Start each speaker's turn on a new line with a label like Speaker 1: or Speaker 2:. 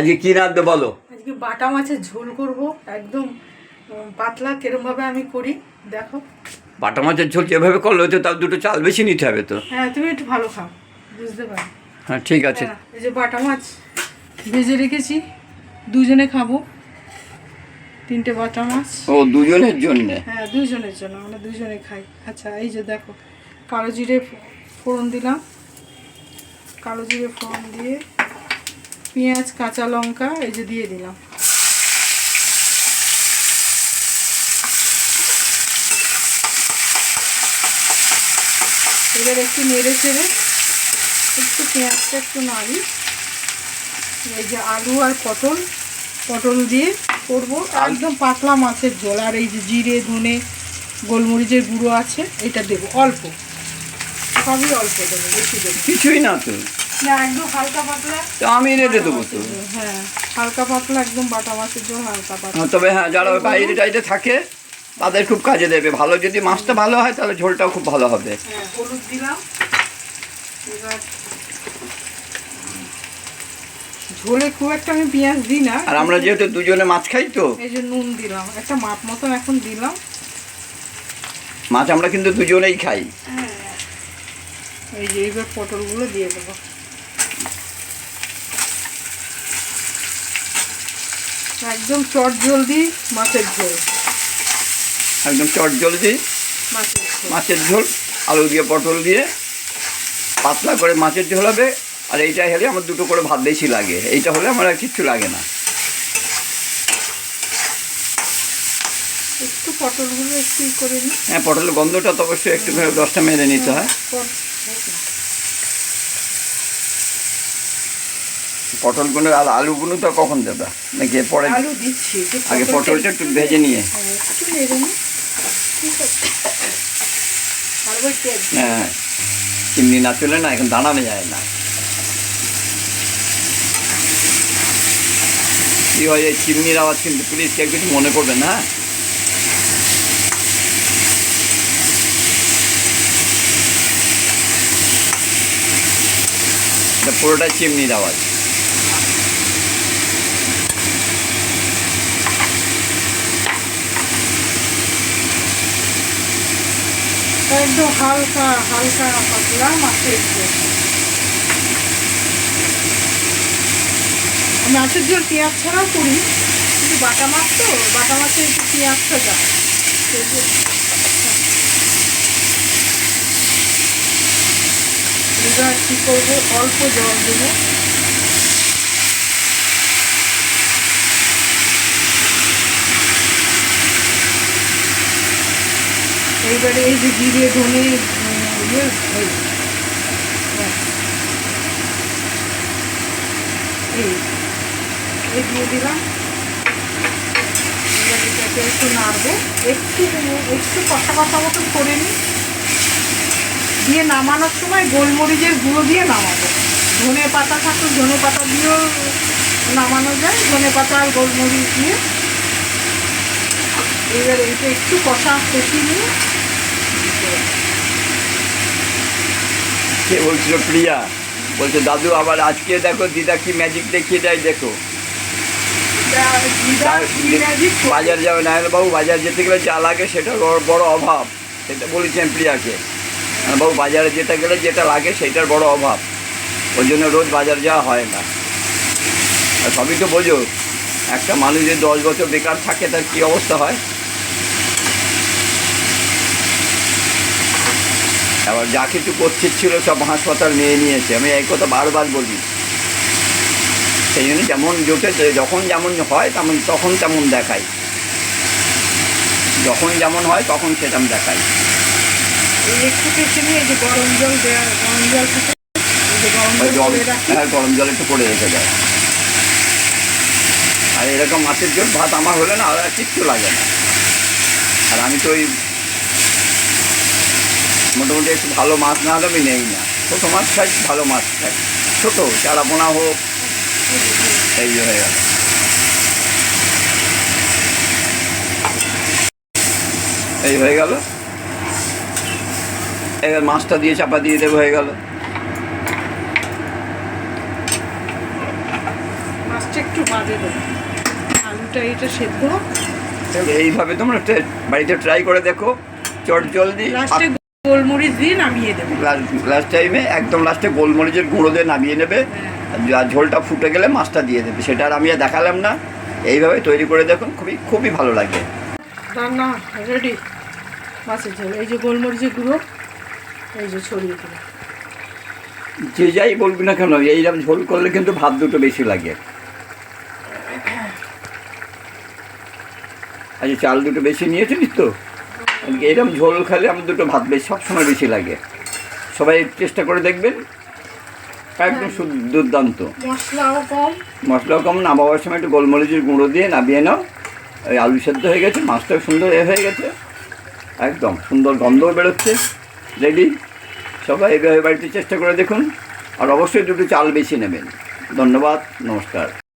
Speaker 1: আজকে কি রাঁধবে বলো?
Speaker 2: আজকে বাটা মাছের ঝোল করব একদম পাতলা কিরমভাবে আমি করি দেখো।
Speaker 1: বাটা মাছের ঝোল যেভাবে করলে তো তার দুটো চাল বেশি নিতে হবে তো?
Speaker 2: হ্যাঁ তুমি একটু ভালো খাও বুঝতে পারো।
Speaker 1: হ্যাঁ ঠিক আছে।
Speaker 2: হ্যাঁ, এই যে বাটা মাছ ভেজে রেখেছি দুজনে খাব তিনটে বাটা মাছ।
Speaker 1: ও দুজনের জন্যে?
Speaker 2: হ্যাঁ দুজনের জন্য আমরা দুজনে খাই। আচ্ছা এই যে দেখো কালো জিরে ফোড়ন দিলাম। কালো জিরে ফোড়ন দিয়ে পেঁয়াজ কাঁচা লঙ্কা এই যে দিয়ে দিলাম। এবার একটু নেড়ে চেড়ে একটু পেঁয়াজটা একটু নাড়ি। এই যে আলু আর পটল পটল দিয়ে করব। একদম পাতলা মাছের ঝোল আর এই যে জিরে ধনে গোলমরিচের গুঁড়ো আছে এটা দেবো অল্প। সবই অল্প দেবো বেশি দেবো
Speaker 1: কিছুই না তো।
Speaker 2: না একদম হালকা পাতলা।
Speaker 1: তো আমি রেঁধে দেবো তো।
Speaker 2: হ্যাঁ হালকা পাতলা একদম বাটা মাছের হালকা পাতলা।
Speaker 1: হ্যাঁ, তবে হ্যাঁ যারা বাইরে টাইরে থাকে তাদের খুব কাজে দেবে। ভালো যদি মাছটা ভালো হয় তাহলে ঝোলটাও খুব ভালো হবে।
Speaker 2: হ্যাঁ হলুদ দিলাম। এবার ঝোলে খুব একটা আমি পেঁয়াজ দিই না।
Speaker 1: আর আমরা যেহেতু দুজনে মাছ খাই তো।
Speaker 2: এই যে নুন দিলাম। একটা মাপ মতন এখন দিলাম।
Speaker 1: মাছ আমরা কিন্তু দুজনেই খাই।
Speaker 2: এই যে এইবার পটলগুলো দিয়ে দেবো। একদম চট জলদি মাছের ঝোল।
Speaker 1: একদম চট জলদি
Speaker 2: মাছের ঝোল।
Speaker 1: আলু দিয়ে পটল দিয়ে পাতলা করে মাছের ঝোল হবে আর এইটা হলে আমার দুটো করে ভাত বেশি লাগে। এইটা হলে আমার আর কিচ্ছু লাগে না।
Speaker 2: একটু পটলগুলো একটু করে
Speaker 1: হ্যাঁ পটলের গন্ধটা তো অবশ্যই একটু দশটা মেরে নিতে হয়
Speaker 2: পট- হোক না।
Speaker 1: পটলগুলো আর আলুগুলো তো কখন দেবে? নাকি পরে?
Speaker 2: আলু দিচ্ছি একটু
Speaker 1: আগে পটলটা একটু ভেজে নিয়ে।
Speaker 2: হ্যাঁ,
Speaker 1: হ্যাঁ চিমনি না চলে না এখন দাঁড়ানো যায় না। কি হয় এই চিমনির আওয়াজ কিন্তু প্লিজ কেউ কিছু মনে করবেন হ্যাঁ? এটা পুরোটাই চিমনির আওয়াজ।
Speaker 2: একদম হালকা হালকা পাতলা মাছের ঝোল। মাছের ঝোল পেঁয়াজ ছাড়াও করি, কিন্তু বাটা মাছ তো, বাটা মাছে একটু পেঁয়াজটা যায় এবার কী করব? অল্প জল দেবো। এইবারে এই যে জিরে ধনে ইয়ে এই দিয়ে দিলাম এবার এটাকে একটু নাড়বো একটু একটু কষা কষা মতন করে নিই দিয়ে নামানোর সময় গোলমরিচের গুঁড়ো দিয়ে নামাবো ধনে পাতা থাকলে ধনে পাতা দিয়েও নামানো যায় ধনে পাতা আর গোলমরিচ দিয়ে এবার এইটা একটু কষা কষিয়ে নিয়ে
Speaker 1: কে বলছিল প্রিয়া? বলছে দাদু আবার আজকে দেখো দিদা কি ম্যাজিক দেখিয়ে দেয় দেখো। বাজার যাবে নারায়ণবাবু বাজার যেতে গেলে যা লাগে সেটা বড় বড় অভাব সেটা বলেছেন প্রিয়াকে। বাবু বাজারে যেতে গেলে যেটা লাগে সেটার বড় অভাব ওই জন্য রোজ বাজার যাওয়া হয় না। আর সবই তো বোঝো একটা মানুষ যদি দশ বছর বেকার থাকে তার কী অবস্থা হয়? আবার যা কিছু করছে ছিল সব হাসপাতাল নিয়ে নিয়েছে। আমি এই কথা বারবার বলি। সেই জন্য যেমন জোটে যখন যেমন হয় তেমন তখন তেমন দেখাই। যখন যেমন হয় তখন দেখাই।
Speaker 2: একটু কেটে নিয়ে গরম জল গরম জল জল
Speaker 1: জল হ্যাঁ গরম জল একটু করে রেখে দেয় আর এরকম মাছের ঝোল ভাত আমার হলে না আর কিচ্ছু লাগে না। আর আমি তো ওই মোটামুটি একটু ভালো মাছ না হলে আমি নেই না। ছোটো মাছ খাই ভালো মাছ খাই। ছোটো চারাপোনা হোক এই হয়ে গেল। এই হয়ে গেল। এবার মাছটা দিয়ে চাপা দিয়ে দেবো হয়ে গেল।
Speaker 2: মাছটা একটু বাদে দেবো। আলুটা এটা সেদ্ধ
Speaker 1: এইভাবে তোমরা বাড়িতে ট্রাই করে দেখো। চট জলদি।
Speaker 2: গোলমরিচ দিয়ে নামিয়ে দেবো।
Speaker 1: লাস্ট টাইমে একদম লাস্টে গোলমরিচের গুঁড়ো দিয়ে নামিয়ে নেবে। আর ঝোলটা ফুটে গেলে মাছটা দিয়ে দেবে। সেটা আর আমি আর দেখালাম না। এইভাবে তৈরি করে দেখুন খুবই খুবই ভালো লাগে।
Speaker 2: রান্না রেডি মাছের ঝোল। এই যে গোলমরিচের গুঁড়ো এই যে ছড়িয়ে দিলাম।
Speaker 1: যে যাই বলবি না কেন এইরকম ঝোল করলে কিন্তু ভাত দুটো বেশি লাগে। আচ্ছা চাল দুটো বেশি নিয়েছিলিস তো? এইরকম ঝোল খেলে আমার দুটো ভাত বেশি সবসময় বেশি লাগে। সবাই চেষ্টা করে দেখবেন। একদম শুদ্ধ- দুর্দান্ত।
Speaker 2: মশলাও কম।
Speaker 1: মশলাও কম নামাবার সময় একটু গোলমরিচের গুঁড়ো দিয়ে নামিয়ে নাও। ওই আলু সেদ্ধ হয়ে গেছে মাছটাও সুন্দর এ হয়ে গেছে। একদম সুন্দর গন্ধও বেরোচ্ছে। রেডি সবাই এভাবে বাড়িতে চেষ্টা করে দেখুন। আর অবশ্যই দুটো চাল বেশি নেবেন। ধন্যবাদ নমস্কার।